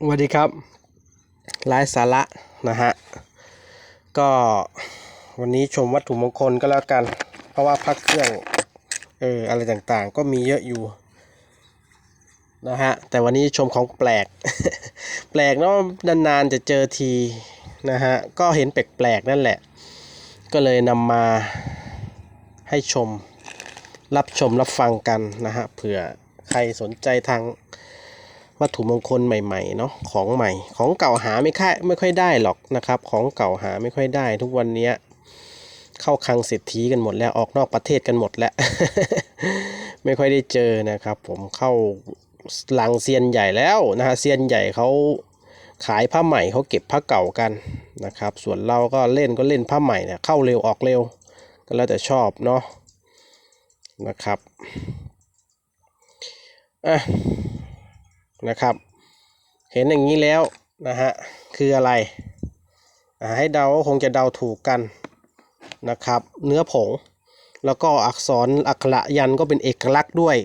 สวัสดีครับไลฟ์สาระนะฮะ ก็วันนี้ชมวัตถุมงคลก็แล้วกัน เพราะว่าพระเครื่องเอออะไรต่างๆ ก็มีเยอะอยู่นะฮะ แต่วันนี้ชมของแปลก แปลกเนาะนานๆจะเจอทีนะฮะ ก็เห็นแปลกๆนั่นแหละ ก็เลยนำมาให้ชมรับชมรับฟังกันนะฮะเผื่อใครสนใจทาง วัตถุมงคลใหม่ๆเนาะของใหม่ ของเก่าหาไม่ค่อยไม่ค่อยได้หรอกนะครับ ของเก่าหาไม่ค่อยได้ ทุกวันนี้เข้าคลังเศรษฐีกันหมดแล้วออกนอกประเทศกันหมดแล้ว ไม่ค่อยได้เจอนะครับ ผมเข้าลังเซียนใหญ่แล้วนะฮะเซียนใหญ่เขาขายผ้าใหม่เขาเก็บผ้าเก่ากันนะครับ ส่วนเราก็เล่นก็เล่นผ้าใหม่เนี่ยเข้าเร็วออกเร็ว ก็แล้วแต่ชอบเนาะนะครับอะ นะครับ เห็นอย่างนี้แล้วนะฮะคืออะไรให้เดาก็คงจะเดาถูกกันนะครับ เนื้อผง แล้วก็อักษรอักขระยันก็เป็นเอกลักษณ์ด้วย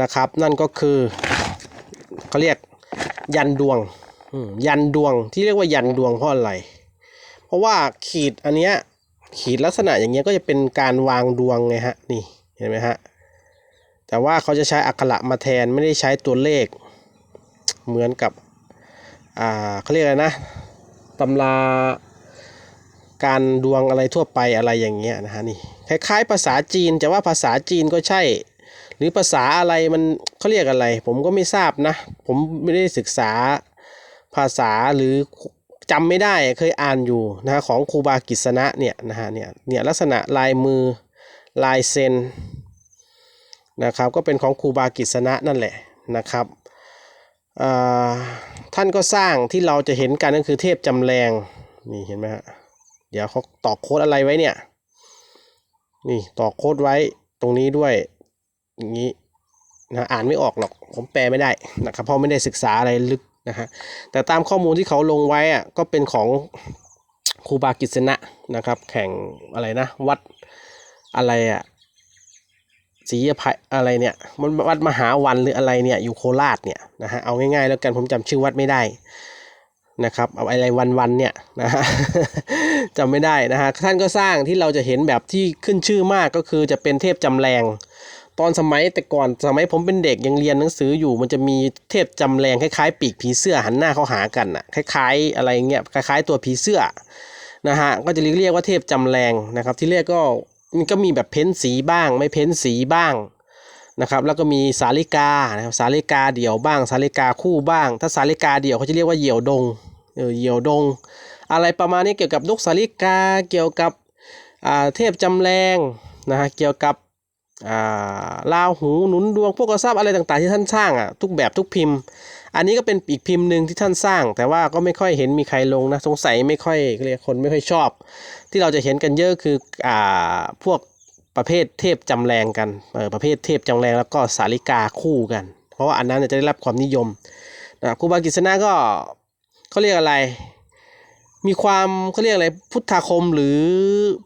นะครับ นั่นก็คือเขาเรียกยันดวงยันดวงที่เรียกว่ายันดวงเพราะอะไร เพราะว่าขีดอันเนี้ยขีดลักษณะอย่างเงี้ยก็จะเป็นการวางดวงไงฮะนี่เห็นไหมฮะแต่ว่าเขาจะใช้อักขระมาแทนไม่ได้ใช้ตัวเลข เหมือนกับอ่าเขาเรียกอะไรนะตำราการดวงอะไรทั่วไปอะไรอย่างเงี้ยนะฮะนี่คล้ายๆภาษาจีนแต่ว่าภาษาจีนก็ใช่ หรือภาษาอะไรมันเขาเรียกอะไร ผมก็ไม่ทราบนะ ผมไม่ได้ศึกษาภาษาหรือจำไม่ได้เคยอ่านอยู่นะฮะของครูบากิษณะเนี่ยนะฮะเนี่ยเนี่ยลักษณะลายมือลายเซ็นนะครับก็เป็นของครูบากิษณะนั่นแหละนะครับ ท่านก็สร้างที่เราจะเห็นกันก็คือเทพจำแรงนี่เห็นไหมฮะเดี๋ยวเขาตอกโค้ดอะไรไว้เนี่ยนี่ตอกโค้ดไว้ตรงนี้ด้วยอย่างนี้นะอ่านไม่ออกหรอกผมแปลไม่ได้นะครับเพราะไม่ได้ศึกษาอะไรลึกนะฮะแต่ตามข้อมูลที่เขาลงไว้อะก็เป็นของครูบากิษณะนะครับ แข่งอะไรนะ วัดอะไรอะ ศรีอภัยอะไรเนี่ยมันวัดมหาวันหรืออะไรเนี่ยอยู่โคราชเนี่ยนะฮะเอาง่ายๆแล้วกันผมจำชื่อวัดไม่ได้นะครับเอาอะไรวันวันๆเนี่ยนะฮะจำไม่ได้นะฮะท่านก็สร้างที่เราจะเห็นแบบที่ขึ้นชื่อมากก็คือจะเป็นเทพจำแรง ตอนสมัยแต่ก่อนสมัยผมเป็นเด็กยังเรียนหนังสืออยู่ มันจะมีเทพจำแรงคล้ายๆ ปีกผีเสื้อหันหน้าเข้าหากันอะคล้ายๆอะไรเงี้ยคล้ายๆตัวผีเสื้อนะฮะก็จะเรียกว่าเทพจำแรงนะครับที่เรียกก็ มันก็มีแบบเพ้นสีบ้าง ไม่เพ้นสีบ้างนะครับแล้วก็มีสาลิกานะครับสาลิกาเดี่ยวบ้าง สาลิกาคู่บ้าง ถ้าสาลิกาเดี่ยวเขาจะเรียกว่าเหยี่ยวดงเหยี่ยวดง อะไรประมาณนี้เกี่ยวกับนกสาลิกาเกี่ยวกับเทพจำแรงนะฮะเกี่ยวกับลาวหูหนุนดวงพวกกระซับอะไรต่างๆที่ท่านสร้างอะทุกแบบทุกพิมพ์ อันนี้ก็เป็นอีกพิมพ์หนึ่งที่ท่านสร้าง แต่ว่าก็ไม่ค่อยเห็นมีใครลงนะสงสัยไม่ค่อยเรียกคนไม่ค่อยชอบ ที่เราจะเห็นกันเยอะคืออ่าพวกประเภทเทพจำแรงกันประเภทเทพจำแรงแล้วก็สาลิกาคู่กัน เพราะว่าอันนั้นจะได้รับความนิยมนะครูบากิษณะก็เขาเรียกอะไร มีความเขาเรียกอะไรพุทธาคมหรือ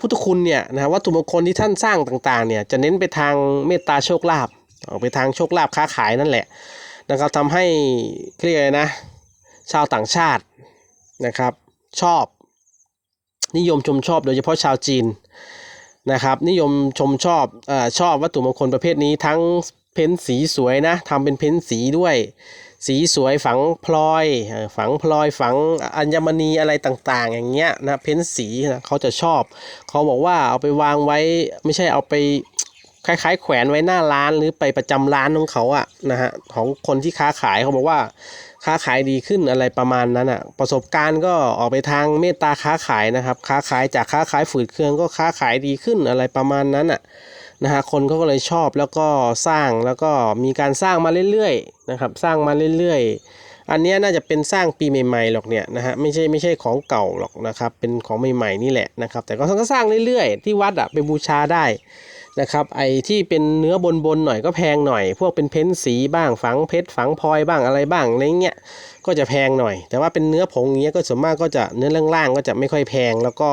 พุทธคุณเนี่ยนะฮะวัตถุมงคลที่ท่านสร้างต่างๆเนี่ยจะเน้นไปทางเมตตาโชคลาภออกไปทางโชคลาภค้าขายนั่นแหละ นะครับทำให้เรียกอะไรนะ ชาวต่างชาตินะครับ ชอบ นิยมชมชอบโดยเฉพาะชาวจีนนะครับ นิยมชมชอบเออชอบวัตถุมงคลประเภทนี้ทั้งเพ้นสีสวยนะทำเป็นเพ้นสีด้วย สีสวยฝังพลอย ฝังพลอยฝังอัญมณีอะไรต่างๆ อย่างเงี้ยนะเพ้นสีนะเขาจะชอบ เขาบอกว่าเอาไปวางไว้ไม่ใช่เอาไป คล้ายๆ แขวนไว้หน้าร้านหรือไปประจำร้านของเขาอะนะฮะของคนที่ค้าขายเขาบอกว่าค้าขายดีขึ้นอะไรประมาณนั้นอะประสบการณ์ก็ออกไปทางเมตตาค้าขายนะครับค้าขายจากค้าขายฝืดเคืองก็ค้าขายดีขึ้นอะไรประมาณนั้นอะนะฮะคนเขาก็เลยชอบแล้วก็สร้างแล้วก็มีการสร้างมาเรื่อยๆนะครับสร้างมาเรื่อยๆอันนี้น่าจะเป็นสร้างปีใหม่ๆหรอกเนี่ยนะฮะไม่ใช่ไม่ใช่ของเก่าหรอกนะครับเป็นของใหม่ๆนี่แหละนะครับแต่ก็สร้างเรื่อยๆ ที่วัดอะไปบูชาได้ นะครับไอ้ที่เป็นเนื้อบนๆหน่อยก็แพงหน่อย พวกเป็นเพ้นสีบ้างฝังเพชรฝังพลอยบ้างอะไรบ้างอะไรเงี้ยก็จะแพงหน่อย แต่ว่าเป็นเนื้อผงเงี้ยก็ส่วนมากก็จะเนื้อล่างๆก็จะไม่ค่อยแพงแล้วก็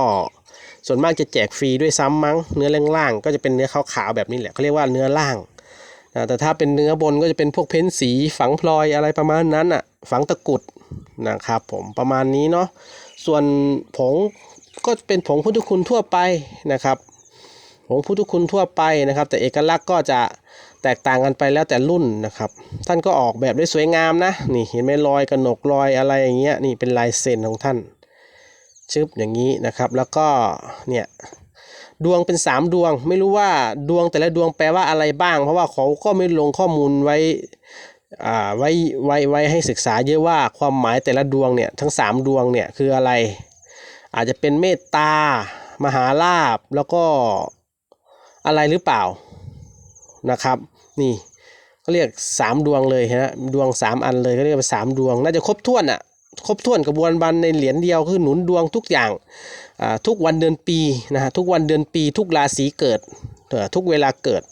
ส่วนมากจะแจกฟรีด้วยซ้ำมั้ง เนื้อล่างๆก็จะเป็นเนื้อขาวๆแบบนี้แหละเขาเรียกว่าเนื้อล่างนะแต่ถ้าเป็นเนื้อบนก็จะเป็นพวกเพ้นสีฝังพลอยอะไรประมาณนั้นอะฝังตะกุดนะครับผมประมาณนี้เนาะส่วนผงก็เป็นผงพุทธคุณทั่วไปนะครับ ผงพุทธคุณทั่วไปนะครับ แต่เอกลักษณ์ก็จะแตกต่างกันไปแล้วแต่รุ่นนะครับ ท่านก็ออกแบบได้สวยงามนะ นี่เห็นไหมรอยกระหนกรอยอะไรอย่างเงี้ยนี่เป็นลายเซ็นของท่านชึบอย่างนี้นะครับ แล้วก็เนี่ยดวงเป็น 3 ดวง ไม่รู้ว่าดวงแต่ละดวงแปลว่าอะไรบ้าง เพราะว่าเขาก็ไม่ลงข้อมูลไว้อ่าไว้ไว้ไว้ให้ศึกษาเยอะว่าความหมายแต่ละดวงเนี่ยทั้ง 3 ดวงเนี่ยคืออะไร อาจจะเป็นเมตตามหาลาบแล้วก็ อะไรหรือเปล่านะครับ นี่เขาเรียก 3 ดวงเลยฮะดวง 3 อันเลยเขาเรียกว่าสามดวง น่าจะครบถ้วนอะครบถ้วนกระบวนการในเหรียญเดียวคือหนุนดวงทุกอย่างอ่าทุกวันเดือนปีนะฮะทุกวันเดือนปีทุกราศีเกิดอ่อทุกเวลาเกิด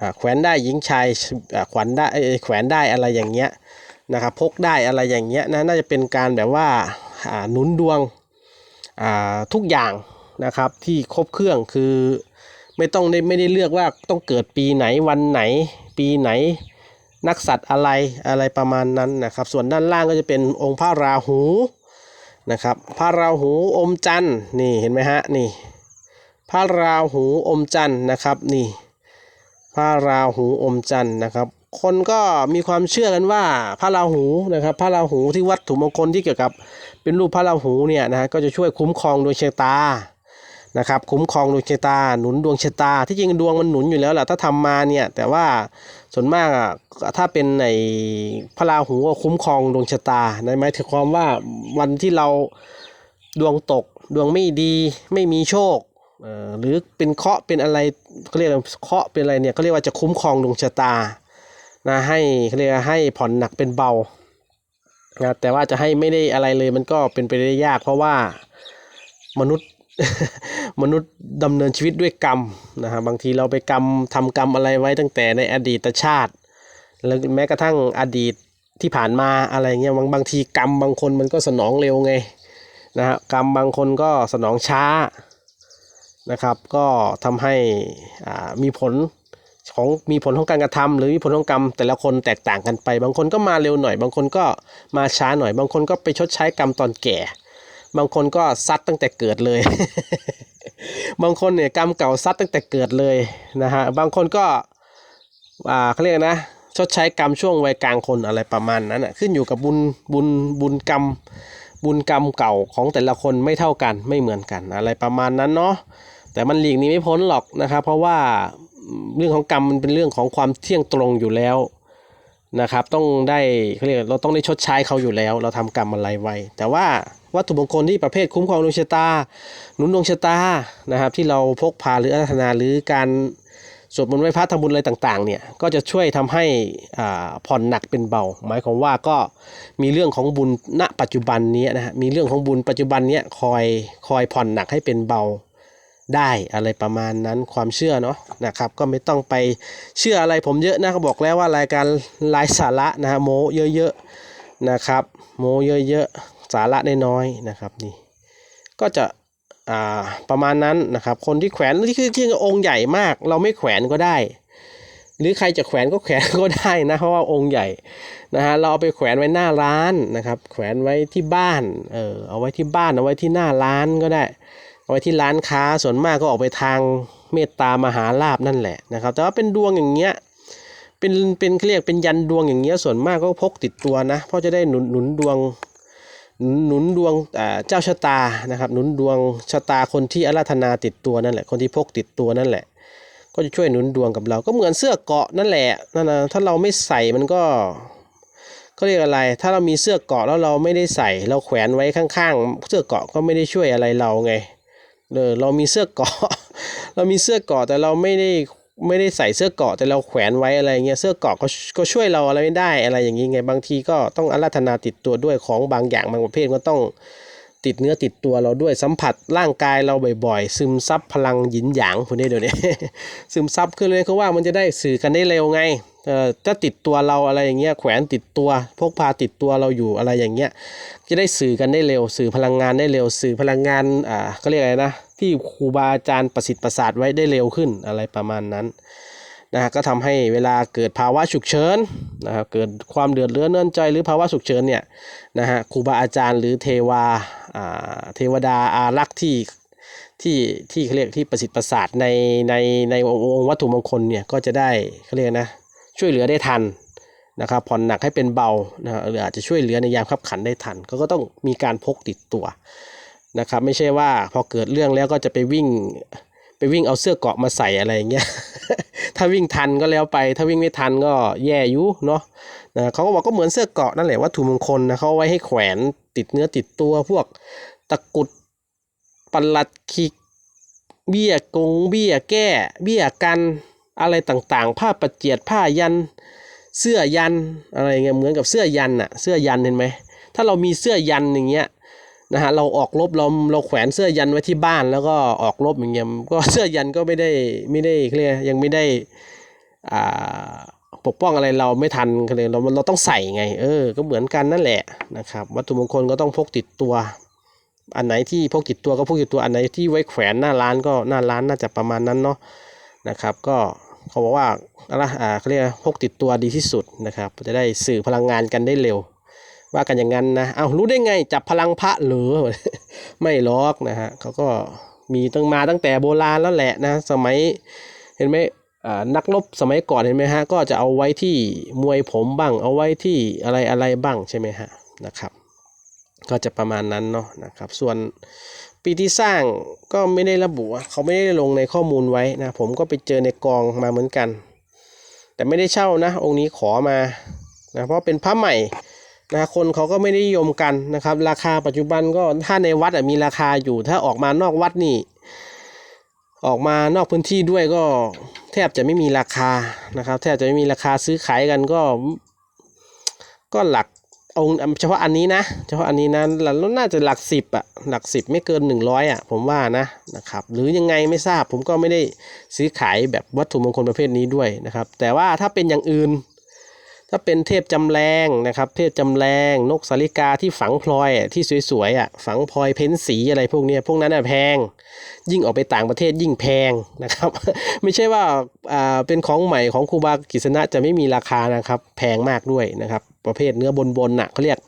อ่าแขวนได้หญิงชายอ่าขวัญได้แขวนได้อะไรอย่างเงี้ยนะครับพกได้อะไรอย่างเงี้ยนะน่าจะเป็นการแบบว่าอ่าหนุนดวงอ่าทุกอย่างนะครับที่ครบเครื่องคือ ไม่ต้องได้ไม่ได้เลือกว่าต้องเกิดปีไหนวันไหน ปีไหน นักสัตว์อะไรอะไรประมาณนั้นนะครับ ส่วนด้านล่างก็จะเป็นองค์พระราหูนะครับ พระราหูอมจันทร์นี่เห็นไหมฮะนี่ พระราหูอมจันทร์นะครับนี่ พระราหูอมจันทร์นะครับ คนก็มีความเชื่อกันว่าพระราหูนะครับ พระราหูที่วัตถุมงคลที่เกี่ยวกับเป็นรูปพระราหูเนี่ยนะฮะก็จะช่วยคุ้มครองดวงชะตา นะครับคุ้มครองดวงชะตาหนุนดวงชะตา ที่จริงดวงมันหนุนอยู่แล้วแหละถ้าทำมาเนี่ยแต่ว่าส่วนมากอะถ้าเป็นในพระราหูก็คุ้มครองดวงชะตาในหมายถึงความว่าวันที่เราดวงตกดวงไม่ดีไม่มีโชคเอ่อหรือเป็นเคาะเป็นอะไรเขาเรียกเคาะเป็นอะไรเนี่ยเขาเรียกว่าจะคุ้มครองดวงชะตานะให้เขาเรียกให้ผ่อนหนักเป็นเบานะแต่ว่าจะให้ไม่ได้อะไรเลยมันก็เป็นไปได้ยาก เพราะว่ามนุษย์ มนุษย์ดำเนินชีวิตด้วยกรรมนะฮะบางทีเราไปกรรมทำกรรมอะไรไว้ตั้งแต่ในอดีตชาติ แล้วแม้กระทั่งอดีตที่ผ่านมาอะไรเงี้ยบางบางทีกรรมบางคนมันก็สนองเร็วไงนะฮะกรรมบางคนก็สนองช้านะครับ ก็ทำให้อ่ามีผลของมีผลของการกระทำหรือมีผลของกรรมแต่ละคนแตกต่างกันไป บางคนก็มาเร็วหน่อย บางคนก็มาช้าหน่อย บางคนก็ไปชดใช้กรรมตอนแก่ บางคนก็ซัดตั้งแต่เกิดเลย บางคนเนี่ยกรรมเก่าซัดตั้งแต่เกิดเลยนะฮะบางคนก็อ่าเขาเรียกนะชดใช้กรรมช่วงวัยกลางคนอะไรประมาณนั้นอะขึ้นอยู่กับบุญบุญบุญกรรมบุญกรรมเก่าของแต่ละคนไม่เท่ากันไม่เหมือนกันอะไรประมาณนั้นเนาะแต่มันหลีกนี้ไม่พ้นหรอกนะครับเพราะว่าเรื่องของกรรมมันเป็นเรื่องของความเที่ยงตรงอยู่แล้วนะครับต้องได้เขาเรียกเราต้องได้ชดใช้เขาอยู่แล้ว เราทำกรรมอะไรไว้ แต่ว่า วัตถุมงคลที่ประเภทคุ้มครองดวงชะตา หนุนดวงชะตานะครับที่เราพกพาหรืออาราธนาหรือการสวดมนต์ไหว้พระทำบุญอะไรต่างๆเนี่ยก็จะช่วยทำให้ผ่อนหนักเป็นเบา หมายความว่าก็มีเรื่องของบุญณปัจจุบันนี้นะฮะมีเรื่องของบุญปัจจุบันเนี้ยคอยคอยผ่อนหนักให้เป็นเบาได้อะไรประมาณนั้นความเชื่อเนาะนะครับก็ไม่ต้องไปเชื่ออะไรผมเยอะนะเขาบอกแล้วว่ารายการไร้สาระนะฮะโมเยอะๆนะครับโมเยอะๆ สาระน้อยๆนะครับนี่ก็จะอ่าประมาณนั้นนะครับ คนที่แขวนที่คือที่องค์ใหญ่มาก เราไม่แขวนก็ได้ หรือใครจะแขวนก็แขวนก็ได้นะเพราะว่าองค์ใหญ่นะฮะเราเอาไปแขวนไว้หน้าร้านนะครับ แขวนไว้ที่บ้านเออเอาไว้ที่บ้านเอาไว้ที่หน้าร้านก็ได้ เอาไว้ที่ร้านค้าส่วนมากก็ออกไปทางเมตตามหาลาบนั่นแหละนะครับ แต่ว่าเป็นดวงอย่างเงี้ยเป็นเป็นเขาเรียกเป็นยันดวงอย่างเงี้ยส่วนมากก็พกติดตัวนะเพราะจะได้หนุนหนุนดวง หนุนดวงเจ้าชะตานะครับ หนุนดวงชะตาคนที่อาราธนาติดตัวนั่นแหละ คนที่พกติดตัวนั่นแหละ ก็จะช่วยหนุนดวงกับเรา ก็เหมือนเสื้อเกาะนั่นแหละนั่นนะถ้าเราไม่ใส่มันก็เขาเรียกอะไร ถ้าเรามีเสื้อเกาะแล้วเราไม่ได้ใส่ เราแขวนไว้ข้างๆ เสื้อเกาะก็ไม่ได้ช่วยอะไรเราไง เออ เรามีเสื้อเกาะ เรามีเสื้อเกาะแต่เราไม่ได้ ไม่ได้ใส่เสื้อเกาะแต่เราแขวนไว้อะไรเงี้ยเสื้อเกาะก็ก็ช่วยเราอะไรไม่ได้อะไรอย่างงี้ไงบางทีก็ต้องอาราธนาติดตัวด้วยของบางอย่างบางประเภทก็ต้องติดเนื้อติดตัวเราด้วยสัมผัสร่างกายเราบ่อยๆ ซึมซับพลังหยินหยางพวกนี้เดี๋ยวนี้ซึมซับขึ้นเลยเขาว่ามันจะได้สื่อกันได้เร็วไงเออถ้าติดตัวเราอะไรอย่างเงี้ยแขวนติดตัวพกพาติดตัวเราอยู่อะไรอย่างเงี้ยจะได้สื่อกันได้เร็ว สื่อพลังงานได้เร็ว สื่อพลังงานอ่าก็เรียกอะไรนะ ที่ครูบาอาจารย์ประสิทธิ์ประสาทไว้ได้เร็วขึ้นอะไรประมาณนั้นนะฮะก็ทำให้เวลาเกิดภาวะฉุกเฉินนะครับเกิดความเดือดเรื้อนเนื่อนใจหรือภาวะฉุกเฉินเนี่ยนะฮะครูบาอาจารย์หรือเทวาอ่าเทวดาอารักษ์ที่ที่ที่เขาเรียกที่ประสิทธิ์ประสาทในในในองค์วัตถุมงคลเนี่ยก็จะได้เขาเรียกนะช่วยเหลือได้ทันนะครับผ่อนหนักให้เป็นเบานะฮะหรืออาจจะช่วยเหลือในยามขับขันได้ทันก็ก็ต้องมีการพกติดตัว นะครับไม่ใช่ว่าพอเกิดเรื่องแล้วก็จะไปวิ่งไปวิ่งเอาเสื้อเกาะมาใส่อะไรอย่างเงี้ย ถ้าวิ่งทันก็แล้วไป ถ้าวิ่งไม่ทันก็แย่อยู่เนาะนะเขาก็บอกก็เหมือนเสื้อเกาะนั่นแหละวัตถุมงคลนะเขาไว้ให้แขวนติดเนื้อติดตัวพวกตะกุดปลัดขิกเบี้ยกงเบี้ยแก้ เบี้ยกันอะไรต่างๆ ผ้าประเจียดผ้ายัน เสื้อยันอะไรเงี้ยเหมือนกับเสื้อยันอะเสื้อยันเห็นไหมถ้าเรามีเสื้อยันอย่างเงี้ย นะฮะเราออกรบเราเราแขวนเสื้อยันไว้ที่บ้านแล้วก็ออกรบอย่างเงี้ยก็เสื้อยันก็ไม่ได้ไม่ได้เขาเรียกยังไม่ได้อ่าปกป้องอะไรเราไม่ทันเขาเลยเราเราต้องใส่ไง เออ ก็เหมือนกันนั่นแหละนะครับ วัตถุมงคลก็ต้องพกติดตัว อันไหนที่พกติดตัวก็พกติดตัวอันไหนที่ไว้แขวนหน้าร้านก็หน้าร้านน่าจะประมาณนั้นเนาะนะครับ ก็เขาบอกว่าอะไรอ่าเขาเรียกพกติดตัวดีที่สุดนะครับ จะได้สื่อพลังงานกันได้เร็ว ว่ากันอย่างนั้นนะ เอารู้ได้ไงจับพลังพระหรือ ไม่หรอกนะฮะเขาก็มีตั้งมาตั้งแต่โบราณแล้วแหละนะ สมัยเห็นไหมนักรบสมัยก่อนเห็นไหมฮะ ก็จะเอาไว้ที่มวยผมบ้าง เอาไว้ที่อะไรอะไรบ้างใช่ไหมฮะนะครับก็จะประมาณนั้นเนาะนะครับ ส่วนปีที่สร้างก็ไม่ได้ระบุเขาไม่ได้ลงในข้อมูลไว้นะผมก็ไปเจอในกองมาเหมือนกัน แต่ไม่ได้เช่านะ องค์นี้ขอมานะเพราะเป็นพระใหม่ นะคนเขาก็ไม่ได้นิยมกันนะครับ ราคาปัจจุบันก็ถ้าในวัดมีราคาอยู่ ถ้าออกมานอกวัดนี่ ออกมานอกพื้นที่ด้วยก็แทบจะไม่มีราคานะครับ แทบจะไม่มีราคาซื้อขายกันก็ ก็หลักองค์เฉพาะอันนี้นะเฉพาะอันนี้นะแล้วน่าจะหลักสิบอะหลักสิบไม่เกินหนึ่งร้อยอะผมว่านะนะครับ หรือยังไงไม่ทราบผมก็ไม่ได้ซื้อขายแบบวัตถุมงคลประเภทนี้ด้วยนะครับ แต่ว่าถ้าเป็นอย่างอื่น ถ้าเป็นเทพจำแรงนะครับ เทพจำแรงนกสาลิกาที่ฝังพลอยที่สวยๆอะฝังพลอยเพ้นสีอะไรพวกนี้พวกนั้นอะแพง ยิ่งออกไปต่างประเทศยิ่งแพงนะครับ ไม่ใช่ว่าอ่าเป็นของใหม่ของครูบากิษณะจะไม่มีราคานะครับ แพงมากด้วยนะครับ ประเภทเนื้อบนบนๆน่ะเขาเรียก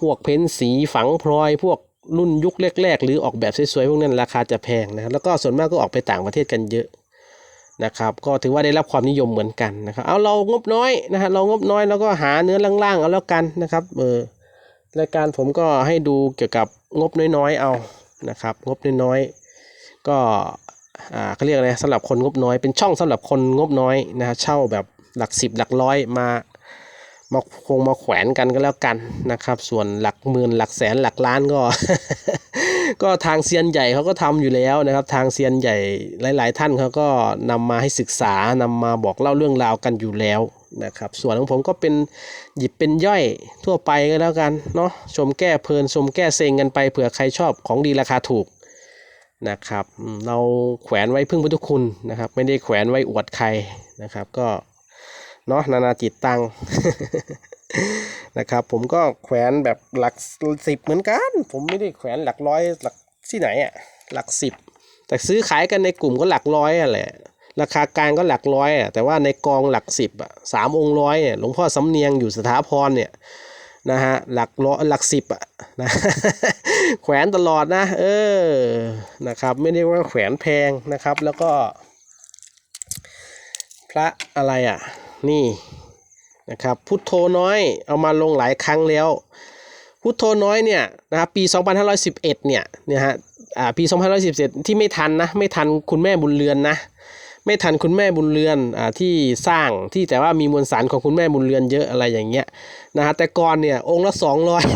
พวกเพ้นสีฝังพลอยพวกรุ่นยุคแรกๆ หรือออกแบบสวยๆพวกนั้นราคาจะแพงนะแล้วก็ส่วนมากก็ออกไปต่างประเทศกันเยอะ นะครับก็ถือว่าได้รับความนิยมเหมือนกันนะครับเอาเรางบน้อยนะฮะเรางบน้อยแล้วก็หาเนื้อล่างๆเอาแล้วกันนะครับเออรายการผมก็ให้ดูเกี่ยวกับงบน้อยๆเอานะครับงบน้อยๆก็อ่าเขาเรียกอะไรสำหรับคนงบน้อยเป็นช่องสำหรับคนงบน้อยนะฮะเช่าแบบหลักสิบหลักร้อยมามาคงมาแขวนกันก็แล้วกันนะครับ ส่วนหลักหมื่นหลักแสนหลักล้านก็ ก็ทางเซียนใหญ่เขาก็ทำอยู่แล้วนะครับ ทางเซียนใหญ่หลาย ๆ ท่านเขาก็นำมาให้ศึกษานำมาบอกเล่าเรื่องราวกันอยู่แล้วนะครับ ส่วนของผมก็เป็นหยิบเป็นย่อยทั่วไปก็แล้วกันเนาะชมแก้เพลินชมแก้เซ็งกันไปเผื่อใครชอบของดีราคาถูกนะครับ เราแขวนไว้พึ่งพุทธคุณนะครับ ไม่ได้แขวนไว้อวดใครนะครับ ก็เนาะนานาจิตตัง นะครับ ผมก็แขวนแบบหลักสิบเหมือนกัน ผมไม่ได้แขวนหลักร้อยหลักที่ไหนอะหลักสิบแต่ซื้อขายกันในกลุ่มก็หลักร้อยอะแหละราคากลางก็หลักร้อยอะแต่ว่าในกองหลักสิบอะสามองค์ร้อยเนี่ยหลวงพ่อสำเนียงอยู่สถาพรเนี่ยนะฮะหลักร้อยหลักสิบอะนะแขวนตลอดนะ เออนะครับ ไม่ได้ว่าแขวนแพงนะครับ แล้วก็ พระอะไรอะ นี่ นะครับพุทโธน้อยเอามาลงหลายครั้งแล้ว พุทโธน้อยเนี่ยนะครับปี 2511เนี่ยเนี่ยฮะอ่าปี 2511 ที่ไม่ทันนะไม่ทันคุณแม่บุญเรือนนะ ไม่ทันคุณแม่บุญเรือนอ่าที่สร้างที่แต่ว่ามีมวลสารของคุณแม่บุญเรือนเยอะอะไรอย่างเงี้ยนะฮะแต่ก่อนเนี่ยองค์ละ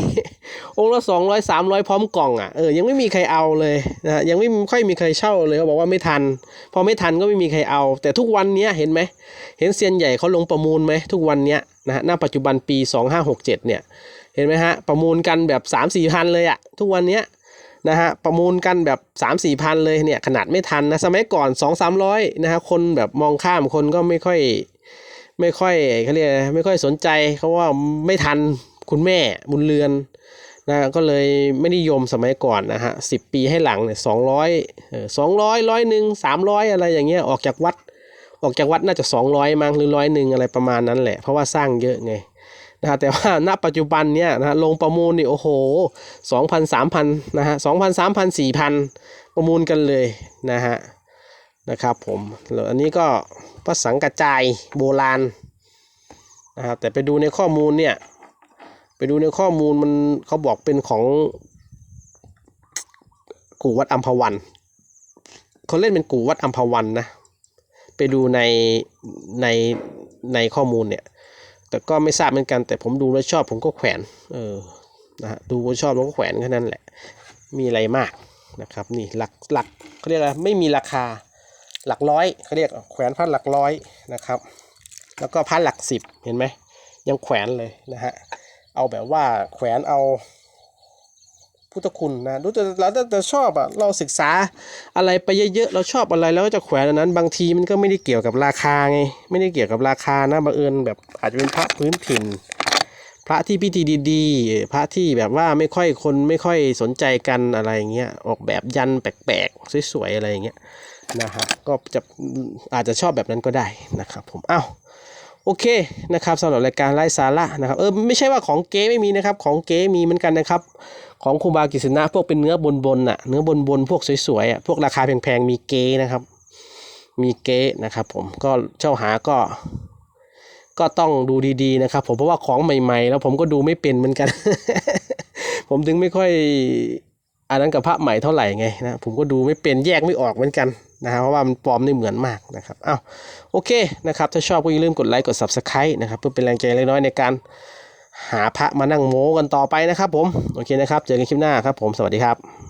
200 องค์ละ 200 300 พร้อมกล่องอะเออยังไม่มีใครเอาเลยนะฮะยังไม่ค่อยมีใครเช่าเลยเขาบอกว่าไม่ทัน พอไม่ทันก็ไม่มีใครเอา แต่ทุกวันเนี้ยเห็นไหมเห็นเซียนใหญ่เขาลงประมูลไหมทุกวันเนี้ยนะฮะณปัจจุบันปี 2567เนี่ยเห็นไหมฮะประมูลกันแบบ 3 4พันเลยอะทุกวันเนี้ย นะฮะประมูลกันแบบ 3 4พันเลยเนี่ยขนาดไม่ทันนะสมัยก่อน 2 3 0 0นะฮะคนแบบมองข้ามคนก็ไม่ค่อย ไม่ค่อยเขาเรียกไม่ค่อยสนใจเขาว่าไม่ทันคุณแม่บุญเรือนนะก็เลยไม่นิยมสมัยก่อนนะฮะสิปีให้หลังเนี่ยสองร้อยเออสองร้อยร้อยหนึ่งสามร้อยอะไรอย่างเงี้ยออกจากวัด ออกจากวัดน่าจะ 200 มั้งหรือร้อยหนึ่งอะไรประมาณนั้นแหละ เพราะว่าสร้างเยอะไง นะฮะแต่ว่าณปัจจุบันเนี่ยนะฮะลงประมูลนี่โอ้โหสองพันสามพันนะฮะสองพันสามพันสี่พันประมูลกันเลยนะฮะนะครับผมแล้วอันนี้ก็พระสังกระจายโบราณนะครับแต่ไปดูในข้อมูลเนี่ยไปดูในข้อมูลมันเขาบอกเป็นของกู่วัดอัมพวันเขาเล่นเป็นกู่วัดอัมพวันนะไปดูในในในข้อมูลเนี่ย แต่ก็ไม่ทราบเหมือนกัน แต่ผมดูแล้วชอบผมก็แขวน เออนะฮะดูว่าชอบผมก็แขวนแค่นั้นแหละ มีอะไรมากนะครับ นี่หลักหลักเขาเรียกอะไรไม่มีราคาหลักร้อยเขาเรียกแขวนพันหลักร้อยนะครับ แล้วก็พันหลักสิบเห็นไหมยังแขวนเลยนะฮะเอาแบบว่าแขวนเอา พุทธคุณนะรู้จะเราจะชอบอะเราศึกษาอะไรไปเยอะๆเราชอบอะไรแล้วก็จะแขวนอันนั้น บางทีมันก็ไม่ได้เกี่ยวกับราคาไงไม่ได้เกี่ยวกับราคานะบังเอิญแบบอาจจะเป็นพระพื้นถิ่น พระที่พิธีดีๆ พระที่แบบว่าไม่ค่อยคนไม่ค่อยสนใจกันอะไรอย่างเงี้ยออกแบบยันแปลกๆสวยๆอะไรอย่างเงี้ยนะฮะก็จะอาจจะชอบแบบนั้นก็ได้นะครับผมเอ้า โอเคนะครับสำหรับรายการไร้สาระนะครับเออไม่ใช่ว่าของเก๊ไม่มีนะครับ ของเก๊มีเหมือนกันนะครับ ของครูบากิษณะพวกเป็นเนื้อบนบนๆน่ะเนื้อบนบนพวกสวยๆอะพวกราคาแพงๆมีเก๊นะครับ มีเก๊นะครับ ผมก็เช่าหาก็ ก็ต้องดูดีๆนะครับ ผมเพราะว่าของใหม่ ๆ แล้วผมก็ดูไม่เป็นเหมือนกัน ผมถึงไม่ค่อยอันนั้นกับพระใหม่เท่าไหร่ไงนะผมก็ดูไม่เป็นแยกไม่ออกเหมือนกัน นะครับเพราะว่ามันปลอมนี่เหมือนมากนะครับอ้าวโอเคนะครับถ้าชอบก็อย่าลืมกดไลค์กด Subscribe นะครับเพื่อเป็นแรงใจเล็กน้อยในการหาพระมานั่งโม้กันต่อไปนะครับผม โอเคนะครับ เจอกันคลิปหน้าครับผม สวัสดีครับ